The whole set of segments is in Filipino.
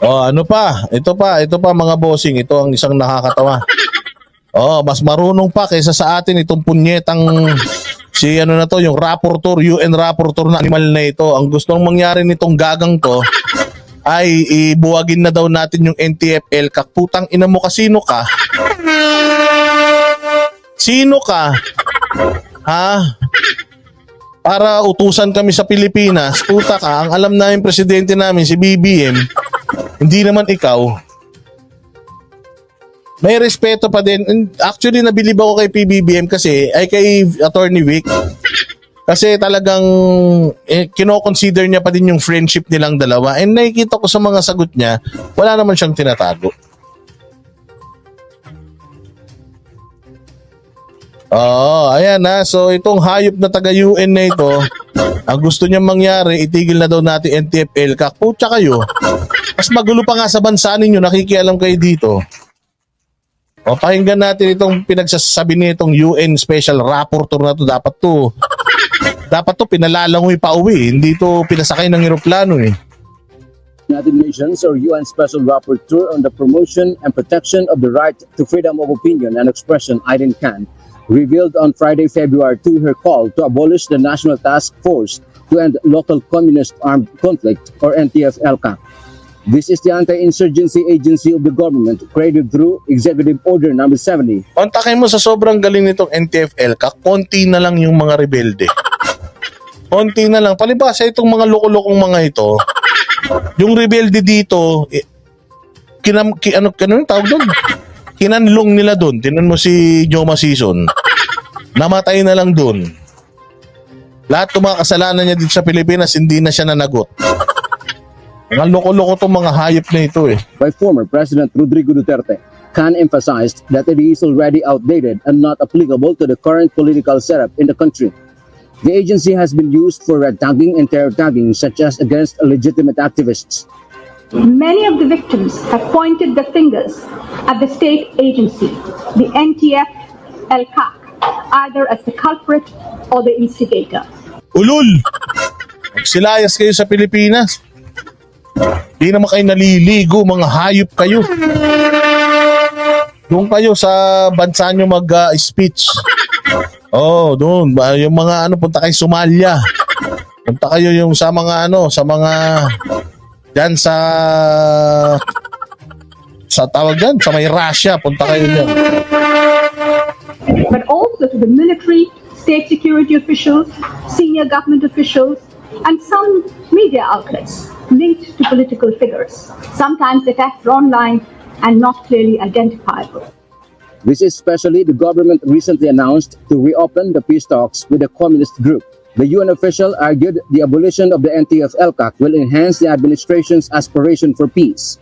Oh, ano pa? Ito pa, ito pa mga bossing. Ito ang isang nakakatawa. Oh, mas marunong pa kaysa sa atin itong punyetang si ano na to, yung rapporteur, UN rapporteur na animal na ito. Ang gustong mangyari nitong gagang to ay ibuwagin na daw natin yung NTFL. Kakputang ina mo kasino ka? Sino ka? Ha? Para utusan kami sa Pilipinas, puta ka, ang alam namin presidente namin si BBM, hindi naman ikaw. May respeto pa din. And Actually, nabilib ako kay PBBM kasi, ay kay Attorney Vic. Kasi talagang eh, kino-consider niya pa din yung friendship nilang dalawa. And nakikita ko sa mga sagot niya, wala naman siyang tinatago. Oo, ayan na. So itong hayop na taga-UN na ito, ang gusto niyang mangyari, itigil na daw natin NTFL. Kakputya kayo. Mas magulo pa nga sa bansa ninyo, nakikialam kayo dito. O pakinggan natin itong pinagsasabi nitong UN Special Rapporteur na to. Dapat to, dapat to pinalalangoy pa uwi. Hindi to pinasakay ng eroplano eh. United Nations or UN Special Rapporteur on the Promotion and Protection of the Right to Freedom of Opinion and Expression, Irene Khan, revealed on Friday, February 2 her call to abolish the National Task Force to End Local Communist Armed Conflict or NTF-ELCA. This is the anti-insurgency agency of the government created through Executive Order Number 70 Kontakin mo sa sobrang galing nitong NTFL, kakonti na lang yung mga rebelde. Konti na lang. Palibasa itong mga loko-lokong mga ito, yung rebelde dito, eh, kinam, ki, ano, ano yung tawag doon? Kinanlong nila doon. Tinan mo si Joma Season. Namatay na lang doon. Lahat ng mga kasalanan niya dito sa Pilipinas, hindi na siya nanagot. Mga loko-loko tong mga hayop na ito eh. by former President Rodrigo Duterte. Khan emphasized that it is already outdated and not applicable to the current political setup in the country. The agency has been used for red tagging and terror tagging, such as against legitimate activists. Many of the victims have pointed their fingers at the state agency, the NTF LCAC, either as the culprit or the instigator. Ulul! Magsilayas kayo sa Pilipinas. Di naman kayo naliligo, mga hayop kayo. Doon kayo sa bansa nyo mag-speech. oh, doon. Yung mga ano, punta kayo Somalia. Punta kayo yung sa mga ano, sa mga dyan sa sa tawag dyan, sa may Russia, punta kayo dyan. But also to the military, state security officials, senior government officials, and some media outlets linked to political figures. Sometimes the facts are online and not clearly identifiable. This is especially the government recently announced to reopen the peace talks with the communist group. The UN official argued the abolition of the NTF LCAC will enhance the administration's aspiration for peace.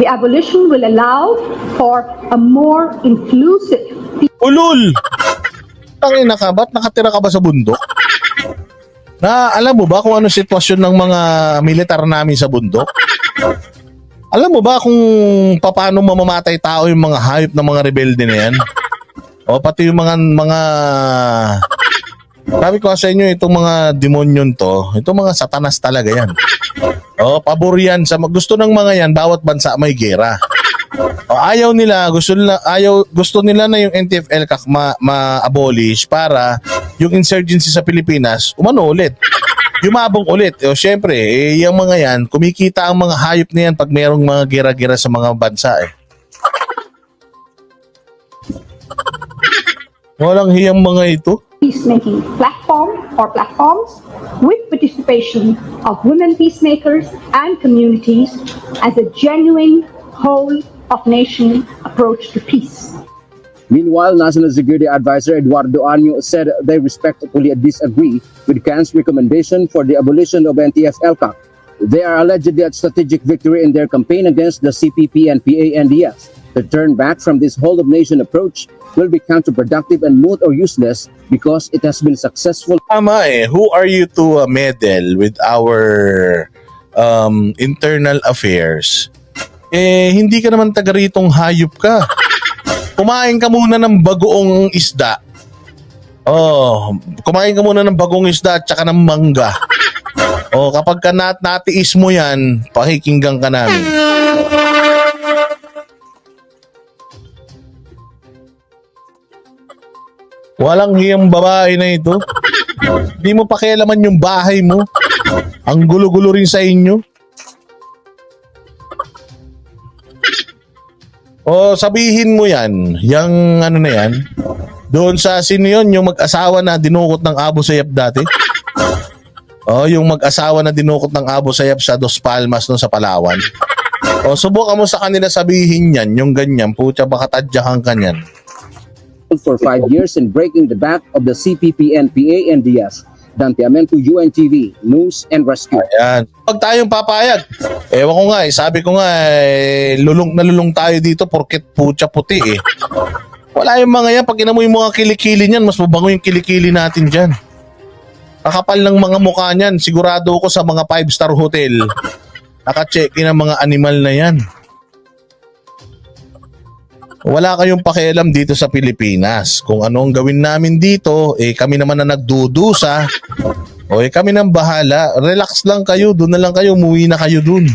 The abolition will allow for a more inclusive Ulul! Tangina ka, ba't nakatira ka ba sa bundok? Na alam mo ba kung ano sitwasyon ng mga militar namin sa bundok? Alam mo ba kung paano mamamatay tao yung mga hayop ng mga rebelde na yan? O pati yung mga mga sabi ko sa inyo itong mga demonyon to, itong mga satanas talaga yan. O pabor yan sa gusto ng mga yan bawat bansa may gera. O, ayaw nila, gusto nila, ayaw, gusto nila na yung NTFL kak ma, ma-abolish para yung insurgency sa Pilipinas umano ulit. Yumabong ulit. O syempre, eh, yung mga yan, kumikita ang mga hayop na yan pag mayroong mga gera-gera sa mga bansa eh. Walang hiyang mga ito. peacemaking platform or platforms with participation of women peacemakers and communities as a genuine whole of nation approach to peace. Meanwhile, National Security Advisor Eduardo Año said they respectfully disagree with Khan's recommendation for the abolition of NTF LCAC. They are allegedly at strategic victory in their campaign against the CPP and PANDF. To turn back from this whole of nation approach will be counterproductive and moot or useless because it has been successful Tama eh. Who are you to uh, meddle with our um, internal affairs? Eh, hindi ka naman taga ritong hayop ka. Kumain ka muna ng bagoong isda. Oh, kumain ka muna ng bagong isda at saka ng mangga. O kapag ka nat natiis mo yan, pakikinggan ka namin. Walang hiyang babae na ito. Hindi mo pakialaman yung bahay mo. Ang gulo-gulo rin sa inyo. O sabihin mo yan, yung ano na yan, doon sa sino yun, yung mag-asawa na dinukot ng Abu Sayyaf dati. O yung mag-asawa na dinukot ng Abu Sayyaf sa Dos Palmas noon sa Palawan. O subukan mo sa kanila sabihin yan, yung ganyan, putya baka tadyakan ka niyan. For five years in breaking the back of the CPP-NPA and DS, Dantiamento UNTV, News and Rescue. Yan. Pag tayong papayag, ewan ko nga eh, sabi ko nga eh, lulong na lulong tayo dito porket putya puti eh. Wala yung mga yan, pag inamoy yung mga kilikili niyan, mas mabango yung kilikili natin dyan. Kakapal ng mga mukha niyan, sigurado ko sa mga five-star hotel, naka-check-in ang mga animal na yan. Wala kayong pakialam dito sa Pilipinas. Kung ano ang gawin namin dito, eh kami naman na nagdudusa, o eh kami nang bahala. Relax lang kayo. Doon na lang kayo. Umuwi na kayo doon.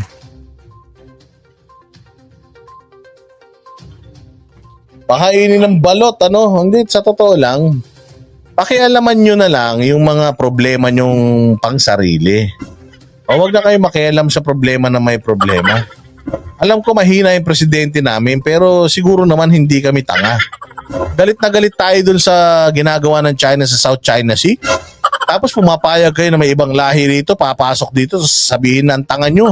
Pakainin ng balot, ano? Hindi, sa totoo lang, pakialaman nyo na lang yung mga problema nyong pangsarili. O wag na kayo makialam sa problema na may problema. Alam ko mahina yung presidente namin pero siguro naman hindi kami tanga. Galit na galit tayo dun sa ginagawa ng China sa South China Sea. Tapos pumapayag kayo na may ibang lahi rito, papasok dito, sabihin ang tanga nyo.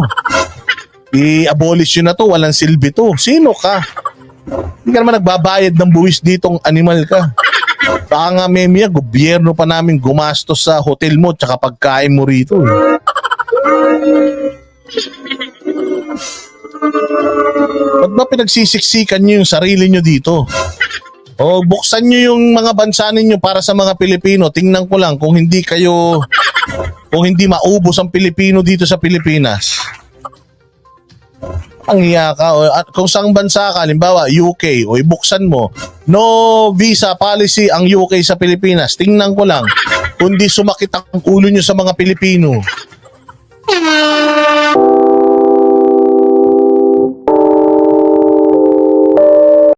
I-abolish yun na to, walang silbi to. Sino ka? Hindi ka naman nagbabayad ng buwis ditong animal ka. Baka nga memya, gobyerno pa namin gumastos sa hotel mo tsaka pagkain mo rito. eh. Ba't ba pinagsisiksikan nyo yung sarili nyo dito? O buksan nyo yung mga bansa ninyo para sa mga Pilipino. Tingnan ko lang kung hindi kayo, kung hindi maubos ang Pilipino dito sa Pilipinas. Ang hiya ka. O, at kung saan bansa ka, halimbawa UK, o ibuksan mo, no visa policy ang UK sa Pilipinas. Tingnan ko lang, kundi sumakit ang ulo nyo sa mga Pilipino.